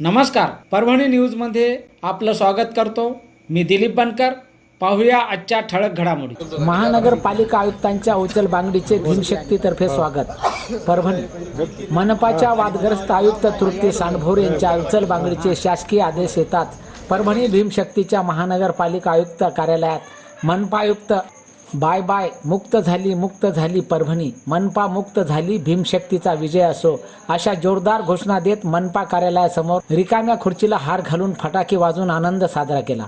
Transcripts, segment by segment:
नमस्कार परभणी न्यूजमध्ये आपलं स्वागत करतो. मी दिलीप बनकर. पाहूया आजच्या ठळक घडामोडी. महानगरपालिका आयुक्तांच्या उचल बांगडीचे भीमशक्तीतर्फे स्वागत. परभणी. मनपाच्या वादग्रस्त आयुक्त तृप्ती सांडभोर यांच्या उचल बांगडीचे शासकीय आदेश येतात. परभणी भीमशक्तीच्या महानगरपालिका आयुक्त कार्यालयात मनपा आयुक्त बाय बाय मुक्त झाली मुक्त झाली परभणी. मनपा मुक्त झाली भीमशक्तीचा विजय असो. अशा जोरदार घोषणा देत मनपा कार्यालयासमोर रिकाम्या खुर्चीला हार घालून फटाके वाजवून आनंद साजरा केला.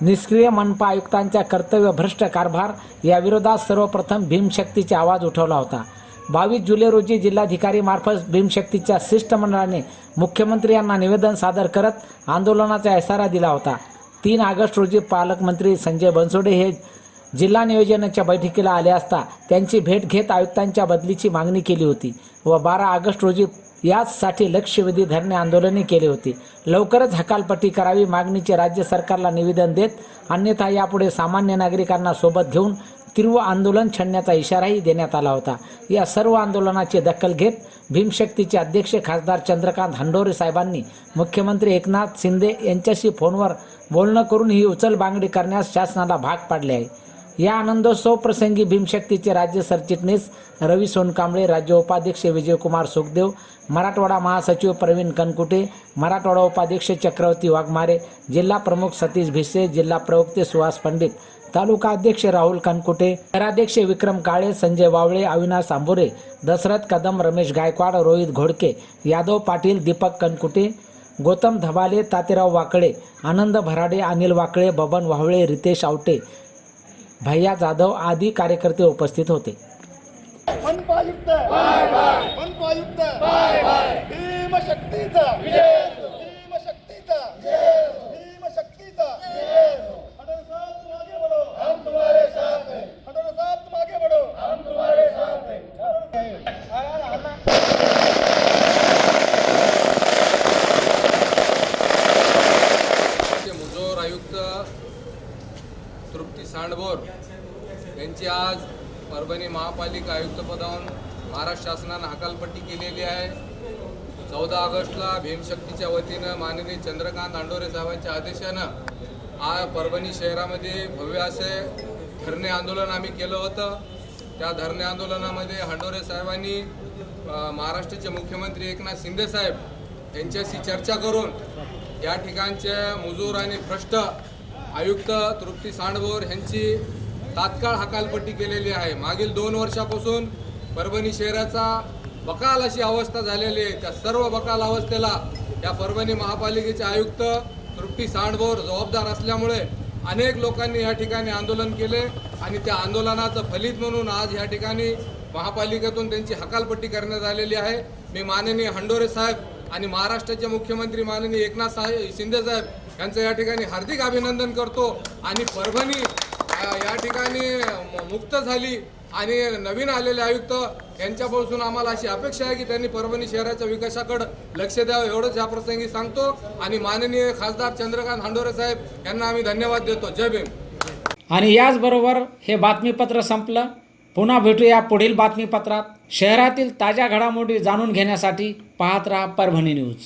निष्क्रिय मनपा आयुक्तांच्या कर्तव्यभ्रष्ट कारभार या विरोधात सर्वप्रथम भीमशक्तीचा आवाज उठवला होता. बावीस जुलै रोजी जिल्हाधिकारी मार्फत भीमशक्तीच्या शिष्टमंडळाने मुख्यमंत्री यांना निवेदन सादर करत आंदोलनाचा इशारा दिला होता. तीन ऑगस्ट रोजी पालकमंत्री संजय बनसोडे हे जिल्हा नियोजनाच्या बैठकीला आले असता त्यांची भेट घेत आयुक्तांच्या बदलीची मागणी केली होती व बारा ऑगस्ट रोजी याचसाठी लक्षवेधी धरणे आंदोलने केली होती. लवकरच हकालपट्टी करावी मागणीचे राज्य सरकारला निवेदन देत अन्यथा यापुढे सामान्य नागरिकांना सोबत घेऊन तीव्र आंदोलन छेडण्याचा इशाराही देण्यात आला होता. या सर्व आंदोलनाची दखल घेत भीमशक्तीचे अध्यक्ष खासदार चंद्रकांत हंडोरे साहेबांनी मुख्यमंत्री एकनाथ शिंदे यांच्याशी फोनवर बोलणं करून ही उचलबांगडी करण्यास शासनाला भाग पाडले आहे. या आनंदोत्सव प्रसंगी भीमशक्तीचे राज्य सरचिटणीस रवी सोनकांबळे राज्य उपाध्यक्ष विजयकुमार सुखदेव मराठवाडा महासचिव प्रवीण कनकुटे मराठवाडा उपाध्यक्ष चक्रवर्ती वाघमारे जिल्हा प्रमुख सतीश भिसे जिल्हा प्रवक्ते सुहास पंडित तालुका अध्यक्ष राहुल कनकुटे शहराध्यक्ष विक्रम काळे संजय वावळे अविनाश आंबोरे दशरथ कदम रमेश गायकवाड रोहित घोडके यादव पाटील दीपक कनकुटे गौतम धबाले तातेराव वाकळे आनंद भराडे अनिल वाकळे बबन वावळे रितेश आवटे भैया जाधव आदी कार्यकर्ते उपस्थित होते. भीमशक्तीचा. तृप्ती सांडभोर यांची आज परभणी महापालिका आयुक्तपदावरून महाराष्ट्र शासनानं हकालपट्टी केलेली आहे. चौदा ऑगस्टला भीमशक्तीच्या वतीनं माननीय चंद्रकांत आंडोरे साहेबांच्या आदेशानं आज परभणी शहरामध्ये भव्य असे धरणे आंदोलन आम्ही केलं होतं. त्या धरणे आंदोलनामध्ये हांडोरे साहेबांनी महाराष्ट्राचे मुख्यमंत्री एकनाथ शिंदे साहेब यांच्याशी चर्चा करून या ठिकाणचे मुजूर आणि भ्रष्ट आयुक्त तृप्ती सांडभोर यांची तात्काळ हकालपट्टी केलेली आहे. मागील दोन वर्षापासून परभणी शहराचा बकाल अशी अवस्था झालेली आहे. त्या सर्व बकाल अवस्थेला या परभणी महापालिकेचे आयुक्त तृप्ती सांडभोर जबाबदार असल्यामुळे अनेक लोकांनी या ठिकाणी आंदोलन केले आणि त्या आंदोलनाचं फलित म्हणून आज या ठिकाणी महापालिकेतून त्यांची हकालपट्टी करण्यात आलेली आहे. मी माननीय हंडोरे साहेब आणि महाराष्ट्राचे मुख्यमंत्री माननीय एकनाथ साहेब शिंदेसाहेब यांचं या ठिकाणी हार्दिक अभिनंदन करतो. आणि परभणी या ठिकाणी मुक्त झाली आणि नवीन आलेले आयुक्त यांच्यापासून आम्हाला अशी अपेक्षा आहे की त्यांनी परभणी शहराच्या विकासाकडे लक्ष द्यावं एवढंच या प्रसंगी सांगतो. आणि माननीय खासदार चंद्रकांत हांडोरे साहेब यांना आम्ही धन्यवाद देतो. जय भीम. आणि याचबरोबर हे बातमीपत्र संपलं. पुन्हा भेटूया पुढील बातमीपत्रात. शहरातील ताज्या घडामोडी जाणून घेण्यासाठी पाहत राहा परभणी न्यूज.